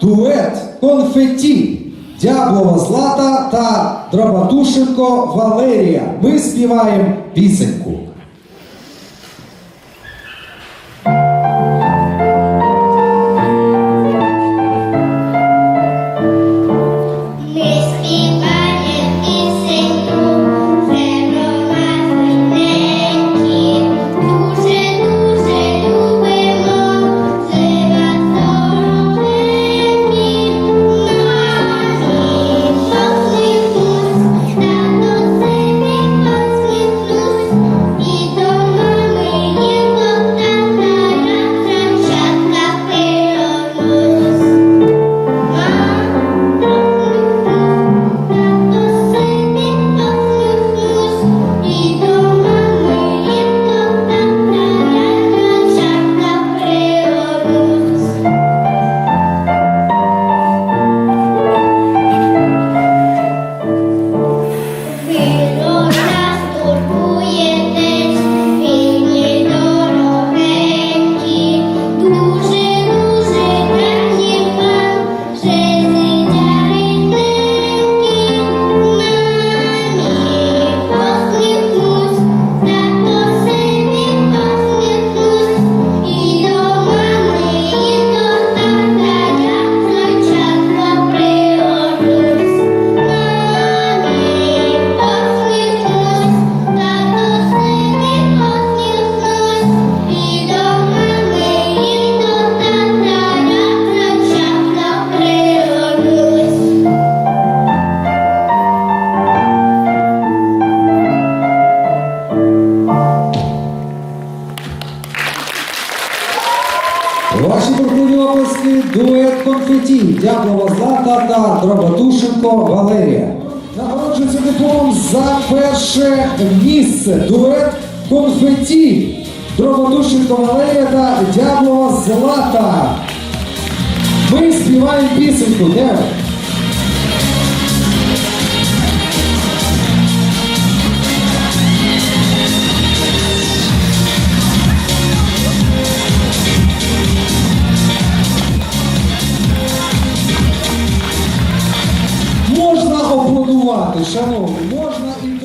дует конфетті. Дяблова Злата та Драбатушенко Валерія. Ми співаємо пісеньку. Ваші культурні оплески дует конфеті. Дяблова Злата та Дроботушенко Валерія. Нагороджується диплом за перше місце. Дует конфеті. Дроботушенко Валерія та Дяблова Злата. Ми співаємо пісеньку. Де спати, шановні, можна і.